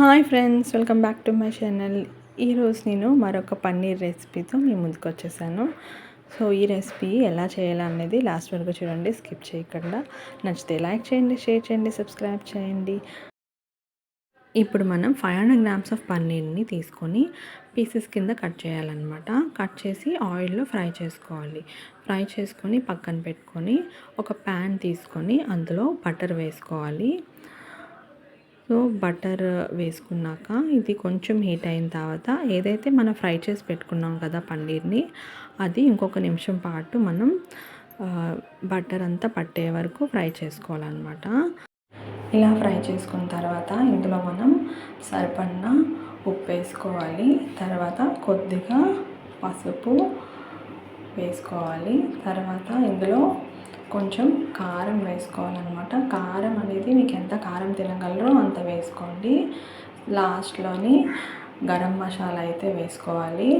Hi friends welcome back to my channel. ఈరోజు నేను మరొక పన్నీర్ రెసిపీతో మీ ముందుకు వచ్చేసాను. సో ఈ రెసిపీ ఎలా చేయాలనేది లాస్ట్ వరకు చూడండి స్కిప్ చేయకుండా నచ్చితే లైక్ చేయండి షేర్ చేయండి సబ్స్క్రైబ్ చేయండి. ఇప్పుడు మనం ఫైవ్ హండ్రెడ్ గ్రామ్స్ ఆఫ్ పన్నీర్ని తీసుకొని పీసెస్ కింద కట్ చేయాలన్నమాట. కట్ చేసి ఆయిల్లో ఫ్రై చేసుకోవాలి. ఫ్రై చేసుకొని పక్కన పెట్టుకొని ఒక ప్యాన్ తీసుకొని అందులో బటర్ వేసుకోవాలి. సో బటర్ వేసుకున్నాక ఇది కొంచెం హీట్ అయిన తర్వాత ఏదైతే మనం ఫ్రై చేసి పెట్టుకున్నాం కదా పన్నీర్ని అది ఇంకొక నిమిషం పాటు మనం బటర్ అంతా పట్టే వరకు ఫ్రై చేసుకోవాలన్నమాట. ఇలా ఫ్రై చేసుకున్న తర్వాత ఇందులో మనం సరిపడిన ఉప్పు వేసుకోవాలి. తర్వాత కొద్దిగా పసుపు వేసుకోవాలి. తర్వాత ఇందులో కొంచెం కారం వేసుకోవాలన్నమాట. కారం అనేది మీకు ఎంత కారం తినగలరో అంత వేసుకోండి. లాస్ట్లోని గరం మసాలా అయితే వేసుకోవాలి.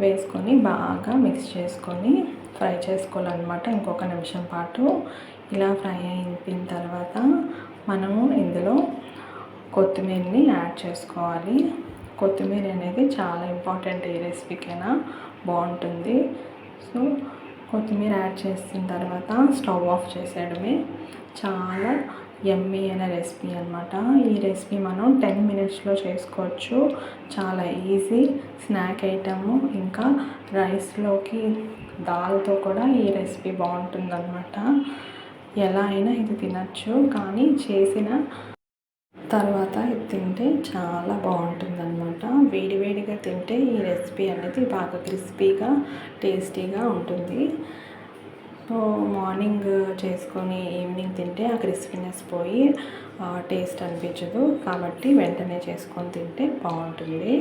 వేసుకొని బాగా మిక్స్ చేసుకొని ఫ్రై చేసుకోవాలన్నమాట ఇంకొక నిమిషం పాటు. ఇలా ఫ్రై అయిపోయిన తర్వాత మనము ఇందులో కొత్తిమీరని యాడ్ చేసుకోవాలి. కొత్తిమీర అనేది చాలా ఇంపార్టెంట్ ఏ రెసిపీకైనా. బాగుంటుంది. సో కొత్తిమీర యాడ్ చేసిన తర్వాత స్టవ్ ఆఫ్ చేసేయడమే. చాలా ఎమ్మీ అయిన రెసిపీ అనమాట ఈ రెసిపీ మనం టెన్ మినిట్స్లో చేసుకోవచ్చు. చాలా ఈజీ స్నాక్ ఐటము. ఇంకా రైస్లోకి దాల్తో కూడా ఈ రెసిపీ బాగుంటుందన్నమాట. ఎలా అయినా ఇది తినచ్చు. కానీ చేసిన తర్వాత ఇది తింటే చాలా బాగుంటుందన్నమాట. వేడివేడిగా తింటే ఈ రెసిపీ అనేది బాగా క్రిస్పీగా టేస్టీగా ఉంటుంది. సో మార్నింగ్ చేసుకొని ఈవినింగ్ తింటే ఆ క్రిస్పీనెస్ పోయి టేస్ట్ అనిపించదు. కాబట్టి వెంటనే చేసుకొని తింటే బాగుంటుంది.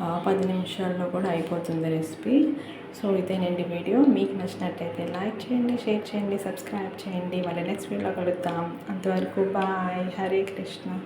పది నిమిషాల్లో కూడా అయిపోతుంది రెసిపీ. సో ఇదేనండి వీడియో. మీకు నచ్చినట్టయితే లైక్ చేయండి షేర్ చేయండి సబ్స్క్రైబ్ చేయండి. మళ్ళీ నెక్స్ట్ వీడియోలో కలుద్దాం. అంతవరకు బాయ్. హరే కృష్ణ.